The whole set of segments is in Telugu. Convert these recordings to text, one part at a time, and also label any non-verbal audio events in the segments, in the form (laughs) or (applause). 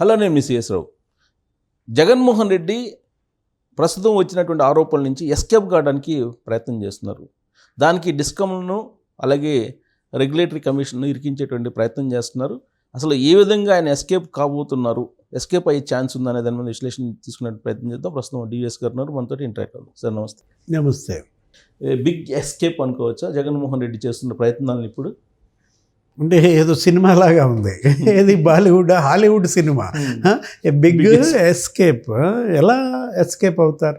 హలో నేను మిస్ ఎస్ రావు. జగన్మోహన్ రెడ్డి ప్రస్తుతం వచ్చినటువంటి ఆరోపణల నుంచి ఎస్కేప్ కావడానికి ప్రయత్నం చేస్తున్నారు. దానికి డిస్కమ్ను అలాగే రెగ్యులేటరీ కమిషన్ను ఇరికించేటువంటి ప్రయత్నం చేస్తున్నారు. అసలు ఏ విధంగా ఆయన ఎస్కేప్ కాబోతున్నారు? ఎస్కేప్ అయ్యే ఛాన్స్ ఉందనే దాని మీద విశ్లేషణ తీసుకునే ప్రయత్నం చేద్దాం. ప్రస్తుతం డివిఎస్ గారు ఉన్నారు. మనతో ఇంటరాక్ట్ అవుతాం సార్ నమస్తే. నమస్తే. బిగ్ ఎస్కేప్ అనుకోవచ్చా? జగన్మోహన్ రెడ్డి చేస్తున్న ప్రయత్నాలను ఇప్పుడు అంటే ఏదో సినిమా లాగా ఉంది ఏది Bollywood Hollywood cinema? Big Big escape. Escape. ఎలా ఎస్కేప్ అవుతారు?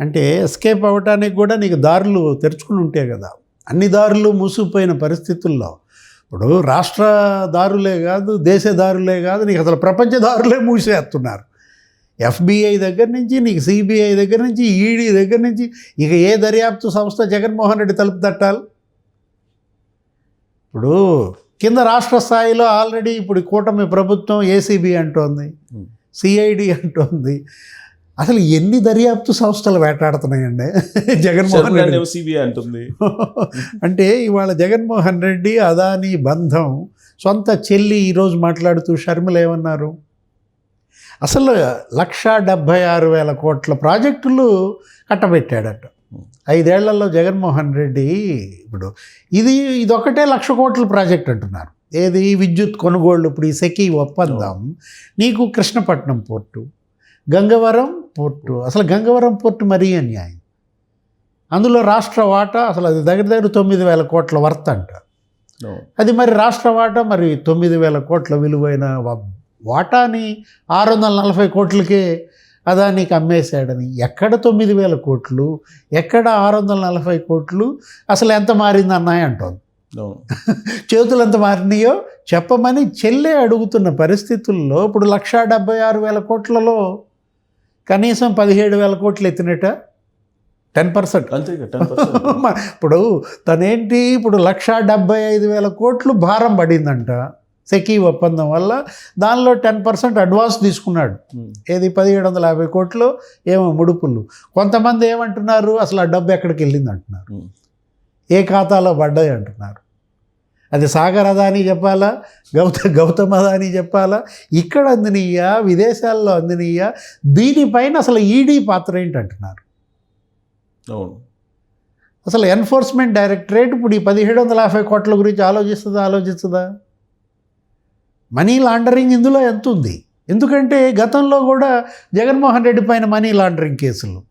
అంటే ఎస్కేప్ అవ్వటానికి కూడా నీకు దారులు తెరుచుకుని ఉంటాయి కదా. అన్ని దారులు మూసుకుపోయిన పరిస్థితుల్లో. ఇప్పుడు రాష్ట్ర దారులే కాదు దేశ దారులే కాదు నీకు అసలు ప్రపంచ దారులే మూసేస్తున్నారు. ఎఫ్బిఐ దగ్గర నుంచి నీకు సిబిఐ దగ్గర నుంచి ఈడీ దగ్గర నుంచి ఇక ఏ దర్యాప్తు సంస్థ జగన్మోహన్ రెడ్డి తలుపు తట్టాలి? ఇప్పుడు కింద రాష్ట్ర స్థాయిలో ఆల్రెడీ ఇప్పుడు కూటమి ప్రభుత్వం ఏసీబీ అంటోంది. సిఐడి అంటోంది. అసలు ఎన్ని దర్యాప్తు సంస్థలు వేటాడుతున్నాయండి? జగన్మోహన్ రెడ్డి. సిబిఐ అంటుంది. అంటే ఇవాళ జగన్మోహన్ రెడ్డి అదాని బంధం సొంత చెల్లి ఈరోజు మాట్లాడుతూ షర్మిల ఏమన్నారు? అసలు లక్ష డెబ్భై ఆరు వేల కోట్ల ప్రాజెక్టులు కట్టబెట్టాడట. ఐదేళ్ళలో జగన్మోహన్ రెడ్డి ఇప్పుడు ఇది ఇదొకటే లక్ష కోట్ల ప్రాజెక్ట్ అంటున్నారు. ఏది? విద్యుత్ కొనుగోళ్ళు. ఇప్పుడు ఈ సెకీ ఒప్పందం. నీకు కృష్ణపట్నం పోర్టు గంగవరం పోర్టు. అసలు గంగవరం పోర్టు మరీ అన్యాయం. అందులో రాష్ట్ర వాటా అసలు అది దగ్గర దగ్గర తొమ్మిది వేల కోట్ల వర్త్ అంట. అది మరి రాష్ట్ర వాటా మరి తొమ్మిది వేల కోట్ల విలువైన వాటాని ఆరు వందల నలభై కోట్లకే అదానికి అమ్మేశాడని. ఎక్కడ తొమ్మిది వేల కోట్లు? ఎక్కడ ఆరు వందల నలభై కోట్లు? అసలు ఎంత మారింది అన్నాయి అంటోంది. (laughs) చేతులు ఎంత మారినాయో చెప్పమని చెల్లె అడుగుతున్న పరిస్థితుల్లో ఇప్పుడు లక్షా డెబ్బై ఆరు వేల కోట్లలో కనీసం పదిహేడు వేల కోట్లు ఎత్తినట్ట టెన్ పర్సెంట్. అంతే టెన్ పర్సెంట్. (laughs) ఇప్పుడు తనేంటి? ఇప్పుడు లక్షా డెబ్బై ఐదు వేల కోట్లు భారం పడిందంట. సెకీ ఒప్పందం వల్ల దానిలో టెన్ పర్సెంట్ అడ్వాన్స్ తీసుకున్నాడు. ఏది పదిహేడు వందల యాభై కోట్లు ఏమో ముడుపులు. కొంతమంది ఏమంటున్నారు అసలు ఆ డబ్బు ఎక్కడికి వెళ్ళింది అంటున్నారు. ఏ ఖాతాలో పడ్డాయి అంటున్నారు. అది సాగర్ అదాని చెప్పాలా? గౌత గౌతమ్ అదాని చెప్పాలా? ఇక్కడ అందినీయా? విదేశాల్లో అందినీయా? దీనిపైన అసలు ఈడీ పాత్ర ఏంటి అంటున్నారు అవును. అసలు ఎన్ఫోర్స్మెంట్ డైరెక్టరేట్ ఇప్పుడు ఈ పదిహేడు వందల యాభై కోట్ల గురించి ఆలోచిస్తుందా ఆలోచిస్తుందా? మనీ లాండరింగ్ ఇందులో ఎంత ఉంది? ఎందుకంటే గతంలో కూడా జగన్మోహన్ రెడ్డి పైన మనీ లాండరింగ్ కేసులు.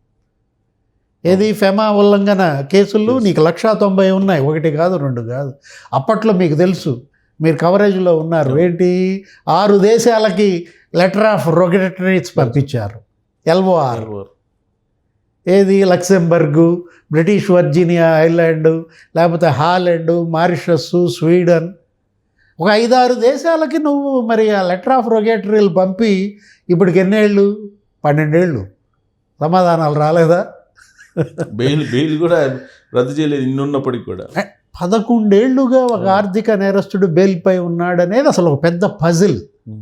ఏది? ఫెమా ఉల్లంఘన కేసులు నీకు లక్షా తొంభై ఉన్నాయి. ఒకటి కాదు రెండు కాదు. అప్పట్లో మీకు తెలుసు. మీరు కవరేజ్లో ఉన్నారు. ఏంటి? ఆరు దేశాలకి లెటర్ ఆఫ్ రొగటరీస్ పంపించారు. ఎల్ఓఆర్. ఏది? లక్సెంబర్గు బ్రిటిష్ వర్జీనియా ఐలాండ్ లేకపోతే హాలండ్ మారిషస్ స్వీడన్ ఒక ఐదారు దేశాలకి నువ్వు మరి ఆ లెటర్ ఆఫ్ రొగేటరీలు పంపి ఇప్పటికి ఎన్నేళ్ళు? పన్నెండేళ్ళు. సమాధానాలు రాలేదా? బెయిల్ బెయిల్ కూడా రద్దు చేయలేదు ఇన్నున్నప్పటికి కూడా. పదకొండేళ్ళుగా ఒక ఆర్థిక నేరస్తుడు బెయిల్పై ఉన్నాడనేది అసలు ఒక పెద్ద పజిల్.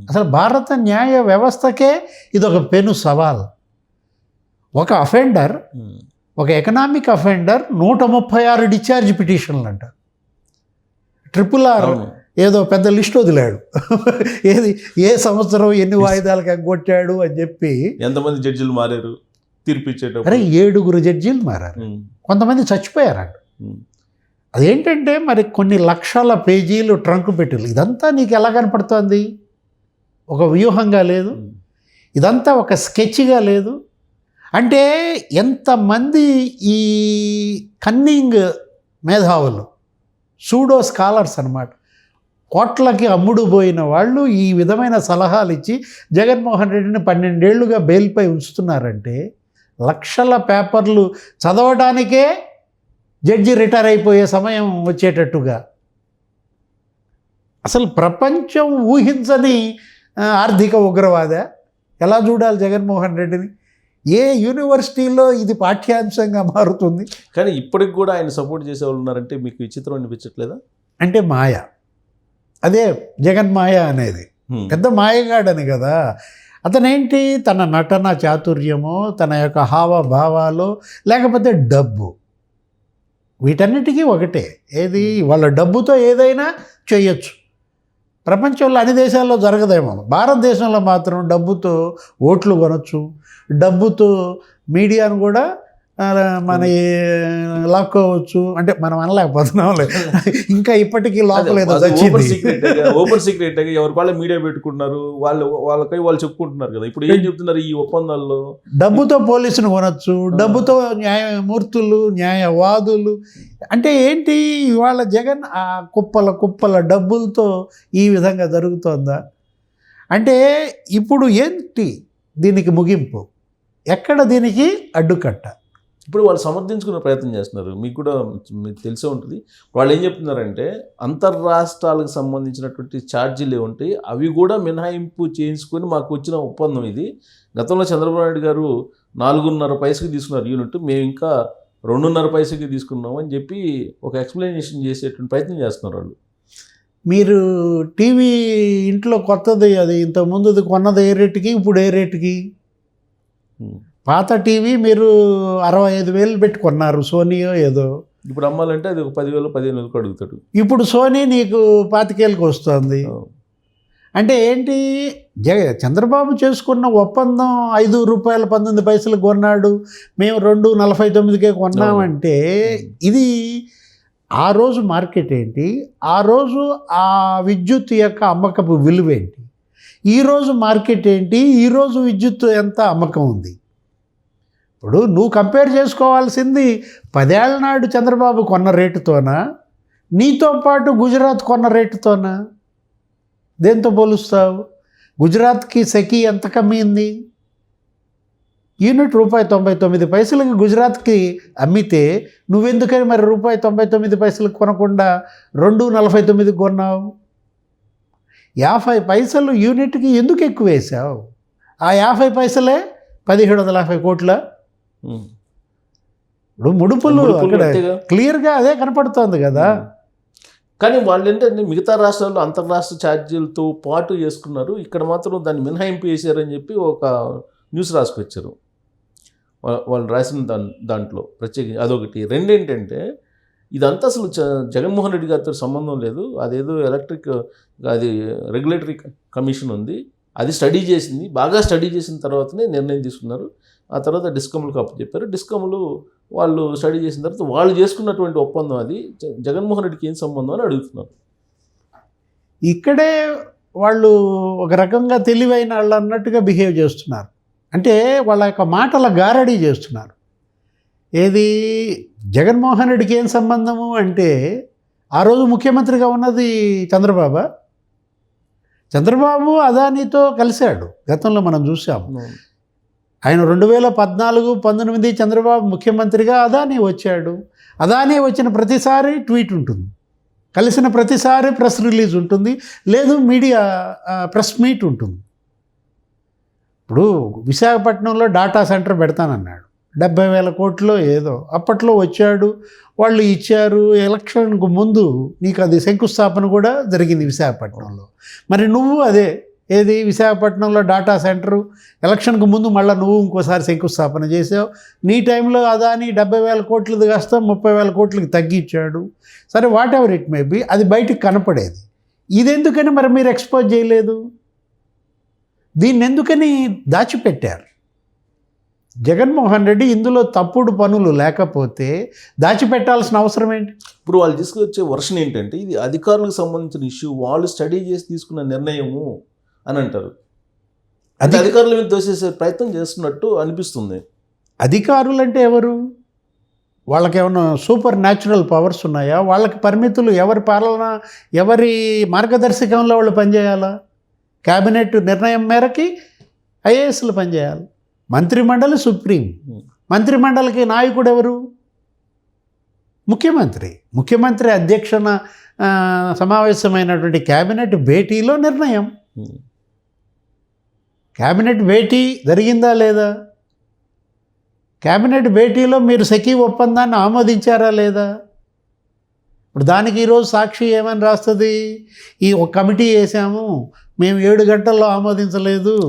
అసలు భారత న్యాయ వ్యవస్థకే ఇది ఒక పెను సవాల్. ఒక అఫెండర్ ఒక ఎకనామిక్ అఫెండర్ నూట ముప్పై ఆరు డిశ్చార్జ్ పిటిషన్లు అంట ట్రిపుల్ ఆర్ ఏదో పెద్ద లిస్ట్ వదిలాడు. ఏది ఏ సంవత్సరం ఎన్ని వాయిదాలకు ఎగ్గొట్టాడు అని చెప్పి ఎంతమంది జడ్జిలు మారారు? తీర్పు అరే ఏడుగురు జడ్జీలు మారారు. కొంతమంది చచ్చిపోయారంట. అదేంటంటే మరి కొన్ని లక్షల పేజీలు ట్రంక్ పెట్టిలు ఇదంతా నీకు ఎలా కనపడుతోంది? ఒక వ్యూహంగా లేదు. ఇదంతా ఒక స్కెచ్గా లేదు. అంటే ఎంతమంది ఈ కన్నింగ్ మేధావులు సూడో స్కాలర్స్ అన్నమాట. కోట్లకి అమ్ముడు పోయిన వాళ్ళు ఈ విధమైన సలహాలు ఇచ్చి జగన్మోహన్ రెడ్డిని పన్నెండేళ్ళుగా బెయిల్పై ఉంచుతున్నారంటే లక్షల పేపర్లు చదవడానికే జడ్జి రిటైర్ అయిపోయే సమయం వచ్చేటట్టుగా. అసలు ప్రపంచం ఊహించని ఆర్థిక ఉగ్రవాద. ఎలా చూడాలి జగన్మోహన్ రెడ్డిని? ఏ యూనివర్సిటీలో ఇది పాఠ్యాంశంగా మారుతుంది? కానీ ఇప్పటికి కూడా ఆయన సపోర్ట్ చేసే వాళ్ళు ఉన్నారంటే మీకు విచిత్రం అనిపించట్లేదా? అంటే మాయ. అదే జగన్ మాయ అనేది. పెద్ద మాయగాడని కదా. అతనేంటి? తన నటన చాతుర్యమో తన యొక్క హావభావాలు లేకపోతే డబ్బు. వీటన్నిటికీ ఒకటే. ఏది? వాళ్ళ డబ్బుతో ఏదైనా చేయొచ్చు. ప్రపంచంలో అన్ని దేశాల్లో జరగదేమో. భారతదేశంలో మాత్రం డబ్బుతో ఓట్లు కొనొచ్చు. డబ్బుతో మీడియాను కూడా మన లాక్కోవచ్చు. అంటే మనం అనలేకపోతున్నాంలే ఇంకా ఇప్పటికీ లోపల ఏదో ఓపెన్ వచ్చింది. సీక్రెట్ ఓపెన్ సీక్రెట్ ఎవరి వాళ్ళ మీడియా పెట్టుకుంటున్నారు వాళ్ళు వాళ్ళకై వాళ్ళు చెప్పుకుంటున్నారు కదా. ఇప్పుడు ఏం చెప్తున్నారు ఈ ఒప్పందాల్లో? డబ్బుతో పోలీసును కొనొచ్చు డబ్బుతో న్యాయమూర్తులు న్యాయవాదులు. అంటే ఏంటి ఇవాళ జగన్ ఆ కుప్పల కుప్పల డబ్బులతో ఈ విధంగా జరుగుతోందా? అంటే ఇప్పుడు ఏంటి దీనికి ముగింపు? ఎక్కడ దీనికి అడ్డుకట్ట? ఇప్పుడు వాళ్ళు సమర్థించుకునే ప్రయత్నం చేస్తున్నారు. మీకు కూడా మీకు తెలిసే ఉంటుంది. వాళ్ళు ఏం చెప్తున్నారంటే అంతర్రాష్ట్రాలకు సంబంధించినటువంటి ఛార్జీలు ఉంటాయి అవి కూడా మినహాయింపు చేయించుకొని మాకు వచ్చిన ఒప్పందం ఇది. గతంలో చంద్రబాబు నాయుడు గారు నాలుగున్నర పైసకి తీసుకున్నారు యూనిట్ మేము ఇంకా రెండున్నర పైసకి తీసుకున్నాం అని చెప్పి ఒక ఎక్స్ప్లెనేషన్ చేసేటువంటి ప్రయత్నం చేస్తున్నారు వాళ్ళు. మీరు టీవీ ఇంట్లో కొత్తది అది ఇంత ముందుది కొన్నది ఏ రేటుకి ఇప్పుడు ఏ రేటుకి. పాత టీవీ మీరు అరవై ఐదు వేలు పెట్టి కొన్నారు సోనీయో ఏదో. ఇప్పుడు అమ్మాలంటే అది ఒక పదివేలు పదిహేను వేలకు అడుగుతాడు. ఇప్పుడు సోనీ నీకు పాతికేళ్ళకి వస్తుంది. అంటే ఏంటి? జగ చంద్రబాబు చేసుకున్న ఒప్పందం ఐదు రూపాయల పంతొమ్మిది పైసలు కొన్నాడు మేము రెండు నలభై తొమ్మిదికే కొన్నామంటే ఇది ఆ రోజు మార్కెట్ ఏంటి? ఆ రోజు ఆ విద్యుత్ యొక్క అమ్మకపు విలువ ఏంటి? ఈరోజు మార్కెట్ ఏంటి? ఈరోజు విద్యుత్ ఎంత అమ్మకం ఉంది? ఇప్పుడు నువ్వు కంపేర్ చేసుకోవాల్సింది పదేళ్ళ నాడు చంద్రబాబు కొన్న రేటుతోనా? నీతో పాటు గుజరాత్ కొన్న రేటుతోనా? దేంతో పోలుస్తావు? గుజరాత్కి సెకి ఎంత కమ్మింది? యూనిట్ రూపాయి తొంభై తొమ్మిది పైసలకి గుజరాత్కి అమ్మితే నువ్వెందుకని మరి రూపాయి తొంభై తొమ్మిది పైసలకు కొనకుండా రెండు నలభై తొమ్మిది కొన్నావు? యాభై పైసలు యూనిట్కి ఎందుకు ఎక్కువ వేసావు ఆ యాభై పైసలే పదిహేడు వందల యాభై కోట్ల ఇప్పుడు ముడుపులు అక్కడ. క్లియర్గా అదే కనపడుతోంది కదా. కానీ వాళ్ళు ఏంటంటే మిగతా రాష్ట్రాల్లో అంతర్రాష్ట్ర ఛార్జీలతో పాటు చేసుకున్నారు. ఇక్కడ మాత్రం దాన్ని మినహాయింపు చేశారని చెప్పి ఒక న్యూస్ రాసుకొచ్చారు. వాళ్ళు రాసిన దాని దాంట్లో ప్రత్యేకించి అదొకటి. రెండేంటంటే ఇదంతా అసలు జగన్మోహన్ రెడ్డి గారితో సంబంధం లేదు. అదేదో ఎలక్ట్రిక్ అది రెగ్యులేటరీ కమిషన్ ఉంది. అది స్టడీ చేసింది. బాగా స్టడీ చేసిన తర్వాతనే నిర్ణయం తీసుకున్నారు. ఆ తర్వాత డిస్కమ్లకు అప్పు చెప్పారు. డిస్కమ్లు వాళ్ళు స్టడీ చేసిన తర్వాత వాళ్ళు చేసుకున్నటువంటి ఒప్పందం అది. జగన్మోహన్ రెడ్డికి ఏం సంబంధం అని అడుగుతున్నారు. ఇక్కడే వాళ్ళు ఒక రకంగా తెలివైన వాళ్ళు అన్నట్టుగా బిహేవ్ చేస్తున్నారు. అంటే వాళ్ళ యొక్క మాటల గారడీ చేస్తున్నారు. ఏది జగన్మోహన్ రెడ్డికి ఏం సంబంధము అంటే ఆ రోజు ముఖ్యమంత్రిగా ఉన్నది చంద్రబాబు. చంద్రబాబు అదానితో కలిశాడు. గతంలో మనం చూసాం ఆయన రెండు వేల పద్నాలుగు పంతొమ్మిది చంద్రబాబు ముఖ్యమంత్రిగా అదానీ వచ్చాడు. అదానీ వచ్చిన ప్రతిసారి ట్వీట్ ఉంటుంది. కలిసిన ప్రతిసారి ప్రెస్ రిలీజ్ ఉంటుంది. లేదు మీడియా ప్రెస్ మీట్ ఉంటుంది. ఇప్పుడు విశాఖపట్నంలో డాటా సెంటర్ పెడతానన్నాడు. డెబ్బై వేల కోట్లో ఏదో. అప్పట్లో వచ్చాడు వాళ్ళు ఇచ్చారు ఎలక్షన్కు ముందు నీకు అది శంకుస్థాపన కూడా జరిగింది విశాఖపట్నంలో. మరి నువ్వు అదే ఏది విశాఖపట్నంలో డాటా సెంటరు ఎలక్షన్కు ముందు మళ్ళీ నువ్వు ఇంకోసారి శంకుస్థాపన చేసావు నీ టైంలో అదాని డెబ్బై వేల కోట్లది కాస్త ముప్పై వేల కోట్లకి తగ్గించాడు. సరే whatever it may be అది బయటికి కనపడేది. ఇది ఎందుకని మరి మీరు ఎక్స్పోజ్ చేయలేదు? దీన్ని ఎందుకని దాచిపెట్టారు? జగన్మోహన్ రెడ్డి ఇందులో తప్పుడు పనులు లేకపోతే దాచిపెట్టాల్సిన అవసరం ఏంటి? ఇప్పుడు వాళ్ళు తీసుకొచ్చే వర్షన్ ఏంటంటే ఇది అధికారులకు సంబంధించిన ఇష్యూ వాళ్ళు స్టడీ చేసి తీసుకున్న నిర్ణయము అని అంటారు. అది అధికారుల మీద దోసేసే ప్రయత్నం చేస్తున్నట్టు అనిపిస్తుంది. అధికారులు అంటే ఎవరు? వాళ్ళకి ఏమైనా సూపర్ న్యాచురల్ పవర్స్ ఉన్నాయా? వాళ్ళకి పరిమితులు ఎవరి పాలన ఎవరి మార్గదర్శకంలో వాళ్ళు పనిచేయాలా? క్యాబినెట్ నిర్ణయం మేరకి ఐఏఎస్లు పనిచేయాలి. మంత్రిమండలి సుప్రీం. మంత్రిమండలికి నాయకుడు ఎవరు? ముఖ్యమంత్రి. ముఖ్యమంత్రి అధ్యక్షన సమావేశమైనటువంటి క్యాబినెట్ భేటీలో నిర్ణయం. క్యాబినెట్ భేటీ జరిగిందా లేదా? క్యాబినెట్ భేటీలో మీరు సఖీ ఒప్పందాన్ని ఆమోదించారా లేదా? ఇప్పుడు దానికి ఈరోజు సాక్షి ఏమని రాస్తుంది? ఈ ఒక కమిటీ వేసాము మేము ఏడు గంటల్లో ఆమోదించలేదు.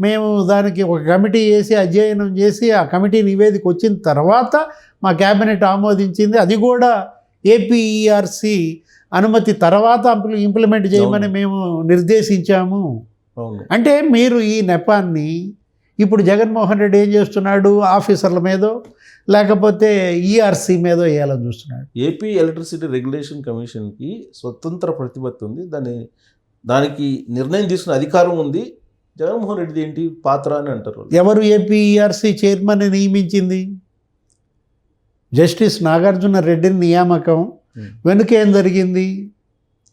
మేము దానికి ఒక కమిటీ వేసి అధ్యయనం చేసి ఆ కమిటీ నివేదిక వచ్చిన తర్వాత మా క్యాబినెట్ ఆమోదించింది. అది కూడా ఏపీఈఆర్సి అనుమతి తర్వాత ఇంప్లి- ఇంప్లిమెంట్ చేయమని మేము నిర్దేశించాము. అంటే మీరు ఈ నెపాన్ని ఇప్పుడు జగన్మోహన్ రెడ్డి ఏం చేస్తున్నాడు? ఆఫీసర్ల మీదో లేకపోతే ఈఆర్సీ మీదో వేయాలని చూస్తున్నాడు. ఏపీ ఎలక్ట్రిసిటీ రెగ్యులేషన్ కమిషన్కి స్వతంత్ర ప్రతిపత్తి ఉంది. దాని దానికి నిర్ణయం తీసుకునే అధికారం ఉంది. జగన్మోహన్ రెడ్డిది ఏంటి? పాత్ర అని అంటారు. ఎవరు ఏపీ ఈఆర్సీ చైర్మన్ నియమించింది? జస్టిస్ నాగార్జున రెడ్డిని నియామకం. వెనుక ఏం జరిగింది?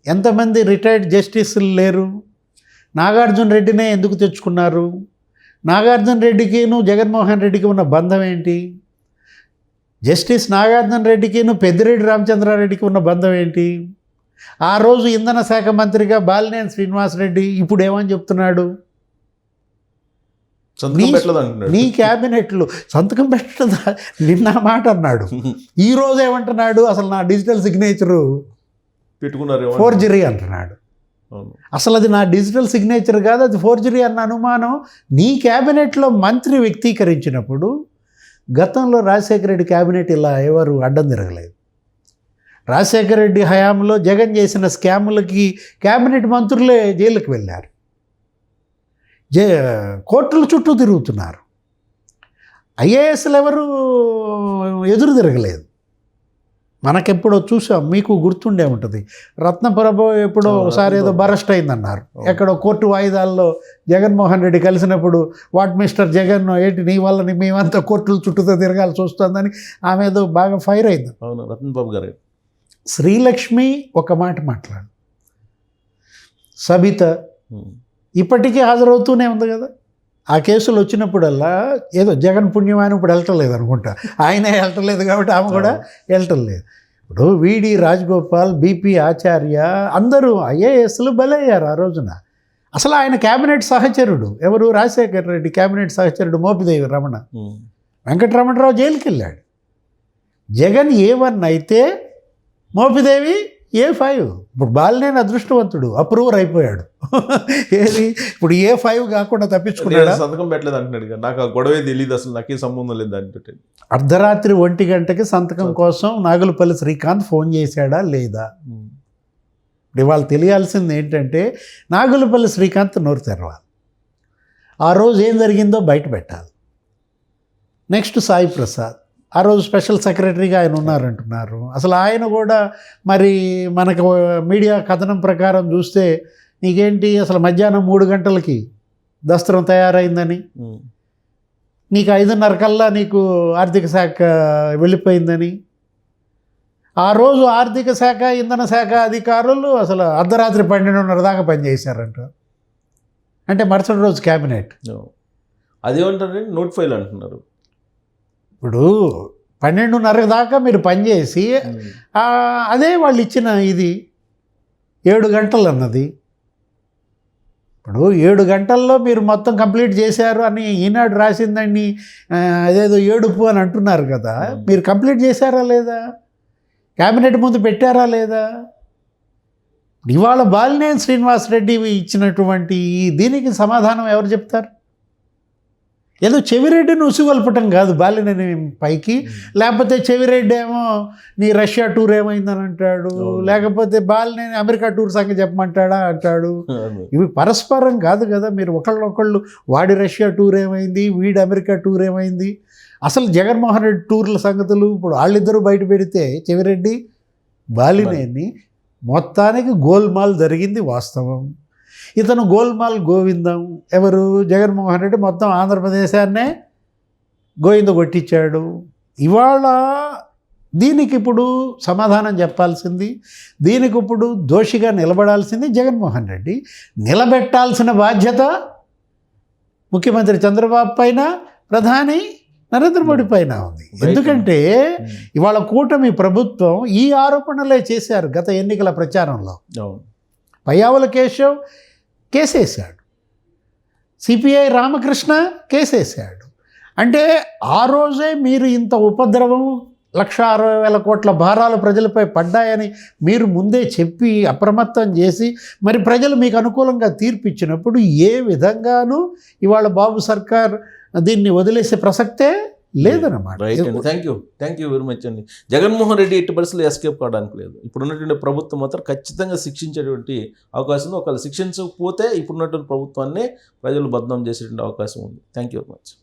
ఎంతమంది రిటైర్డ్ జస్టిస్లు లేరు? నాగార్జున రెడ్డినే ఎందుకు తెచ్చుకున్నారు? నాగార్జున రెడ్డికిను జగన్మోహన్ రెడ్డికి ఉన్న బంధం ఏంటి? జస్టిస్ నాగార్జున రెడ్డికిను పెద్దిరెడ్డి రామచంద్రారెడ్డికి ఉన్న బంధం ఏంటి? ఆ రోజు ఇంధన శాఖ మంత్రిగా బాలినేని శ్రీనివాసరెడ్డి ఇప్పుడు ఏమని చెప్తున్నాడు? నీ- క్యాబినెట్లు సంతకం పెట్టదా నిన్న మాట అన్నాడు. ఈ రోజు ఏమంటున్నాడు? అసలు నా డిజిటల్ సిగ్నేచరు పెట్టుకున్నారేమో ఫోర్జరీ అంటున్నాడు. అసలు అది నా డిజిటల్ సిగ్నేచర్ కాదు అది ఫోర్జరీ అన్న అనుమానం. నీ క్యాబినెట్లో మంత్రి వ్యక్తీకరించినప్పుడు గతంలో రాజశేఖర రెడ్డి క్యాబినెట్ ఇలా ఎవరు అడ్డం తిరగలేదు. రాజశేఖర రెడ్డి హయాంలో జగన్ చేసిన స్కాములకి క్యాబినెట్ మంత్రులే జైలుకి వెళ్ళారు. జే కోర్టుల చుట్టూ తిరుగుతున్నారు. ఐఏఎస్లు ఎవరు ఎదురు తిరగలేదు. మనకెప్పుడో చూసాం మీకు గుర్తుండే ఉంటుంది. రత్నప్రభ ఎప్పుడో ఒకసారి ఏదో రత్నప్రభ. బరస్ట్ అయిందన్నారు. ఎక్కడో కోర్టు వాయిదాల్లో జగన్మోహన్ రెడ్డి కలిసినప్పుడు వాట్ మిస్టర్ జగన్ ఏంటి నీ వల్ల మేమంతా కోర్టుల చుట్టూతో తిరగాల్సి వస్తుందని ఆమె ఏదో బాగా ఫైర్ అయింది. అవును రతన్ బాబు గారు. శ్రీలక్ష్మి ఒక మాట మాట్లాడు. సబిత ఉమ్. ఇప్పటికీ హాజరవుతూనే ఉంది కదా. ఆ కేసులు వచ్చినప్పుడల్లా ఏదో జగన్ పుణ్యమాని ఇప్పుడు వెళ్ళటలేదు అనుకుంటా. ఆయనే వెళ్ళటలేదు కాబట్టి ఆమె కూడా వెళ్ళటం లేదు ఇప్పుడు విడి రాజగోపాల్ బీపీ ఆచార్య అందరూ ఐఏఎస్లు బలయ్యారు ఆ రోజున. అసలు ఆయన క్యాబినెట్ సహచరుడు ఎవరు? రాజశేఖర్ రెడ్డి క్యాబినెట్ సహచరుడు మోపిదేవి రమణ. ఉమ్. వెంకటరమణరావు జైలుకి వెళ్ళాడు జగన్ ఏ వన్ అయితే మోపిదేవి ఏ ఫైవ్? ఇప్పుడు బాలినేని అదృష్టవంతుడు అప్రూవర్ అయిపోయాడు. (laughs) ఏది? ఇప్పుడు ఏ ఫైవ్ కాకుండా నేను తప్పించుకున్నాడా సంతకం పెట్టలేదు అంటున్నాడు. నాకు ఆ గొడవే తెలియదు అసలు నాకే సంబంధం లేదు దానితో అర్ధరాత్రి ఒంటి గంటకి సంతకం కోసం నాగులపల్లి శ్రీకాంత్ ఫోన్ చేశాడా లేదా. ఇప్పుడు ఇవాళ తెలియాల్సింది ఏంటంటే నాగులపల్లి శ్రీకాంత్ నోరు తెరవాలి. ఆ రోజు ఏం జరిగిందో బయట పెట్టాలి. నెక్స్ట్ సాయి ప్రసాద్. ఆ రోజు స్పెషల్ సెక్రటరీగా ఆయన ఉన్నారంటున్నారు. అసలు ఆయన కూడా మరి మనకు మీడియా కథనం ప్రకారం చూస్తే నీకేంటి? అసలు మధ్యాహ్నం మూడు గంటలకి దస్త్రం తయారైందని. నీకు ఐదున్నర కల్లా నీకు ఆర్థిక శాఖ వెళ్ళిపోయిందని. ఆ రోజు ఆర్థిక శాఖ ఇంధన శాఖ అధికారులు అసలు అర్ధరాత్రి పన్నెండున్నర దాకా పనిచేశారంట. అంటే మరుసటి రోజు క్యాబినెట్. అదేమంటారు? నోట్ ఫైల్ అంటున్నారు. ఇప్పుడు పన్నెండున్నర దాకా మీరు పనిచేసి అదే వాళ్ళు ఇచ్చిన ఇది ఏడు గంటలు అన్నది ఇప్పుడు ఏడు గంటల్లో మీరు మొత్తం కంప్లీట్ చేశారు అని ఈనాడు రాసిందని ఆ, అదేదో ఏడుపు అని అంటున్నారు కదా. మీరు కంప్లీట్ చేశారా లేదా? క్యాబినెట్ ముందు పెట్టారా లేదా? ఇవాళ బాలినేని శ్రీనివాసరెడ్డి ఇచ్చినటువంటి ఈ దీనికి సమాధానం ఎవరు చెప్తారు? ఏదో చెవిరెడ్డిని ఉసిగొల్పటం కాదు బాలినేని పైకి. లేకపోతే చెవిరెడ్డి ఏమో నీ రష్యా టూర్ ఏమైందని అంటాడు. లేకపోతే బాలినేని అమెరికా టూర్ సంగతి చెప్పమంటాడా అంటాడు. ఇవి పరస్పరం కాదు కదా మీరు ఒకళ్ళొకళ్ళు వాడి రష్యా టూర్ ఏమైంది వీడి అమెరికా టూర్ ఏమైంది. అసలు జగన్మోహన్ రెడ్డి టూర్ల సంగతులు ఇప్పుడు వాళ్ళిద్దరూ బయట పెడితే చెవిరెడ్డి బాలినేని మొత్తానికి గోల్మాల్ జరిగింది వాస్తవం. ఇతను గోల్మాల్ గోవిందం. ఎవరు? జగన్మోహన్ రెడ్డి మొత్తం ఆంధ్రప్రదేశాన్నే గోవింద కొట్టించాడు. ఇవాళ దీనికి ఇప్పుడు సమాధానం చెప్పాల్సింది దీనికి ఇప్పుడు దోషిగా నిలబడాల్సింది జగన్మోహన్ రెడ్డి. నిలబెట్టాల్సిన బాధ్యత ముఖ్యమంత్రి చంద్రబాబు పైన ప్రధాని నరేంద్ర మోడీ పైన ఉంది. ఎందుకంటే. ఇవాళ కూటమి ప్రభుత్వం ఈ ఆరోపణలే చేశారు గత ఎన్నికల ప్రచారంలో. పయ్యావుల కేశవ్ కేసేశాడు. సిపిఐ రామకృష్ణ కేసేశాడు. అంటే ఆ రోజే మీరు ఇంత ఉపద్రవం లక్ష అరవై వేల కోట్ల భారాలు ప్రజలపై పడ్డాయని మీరు ముందే చెప్పి అప్రమత్తం చేసి మరి ప్రజలు మీకు అనుకూలంగా తీర్పు ఇచ్చినప్పుడు ఏ విధంగానూ ఇవాళ బాబు సర్కార్ దీన్ని వదిలేసే ప్రసక్తే లేదన్నమాట. రైట్ అండి. Thank you thank you very much అండి. జగన్మోహన్ రెడ్డి ఎట్టి పరిస్థితుల్లో ఎస్కేప్ కావడానికి లేదు. ఇప్పుడు ఉన్నటువంటి ప్రభుత్వం మాత్రం ఖచ్చితంగా శిక్షించేటువంటి అవకాశం ఉంది. ఒకవేళ శిక్షించకపోతే ఇప్పుడున్నటువంటి ప్రభుత్వాన్ని ప్రజలు బద్నాం చేసేటువంటి అవకాశం ఉంది. Thank you very much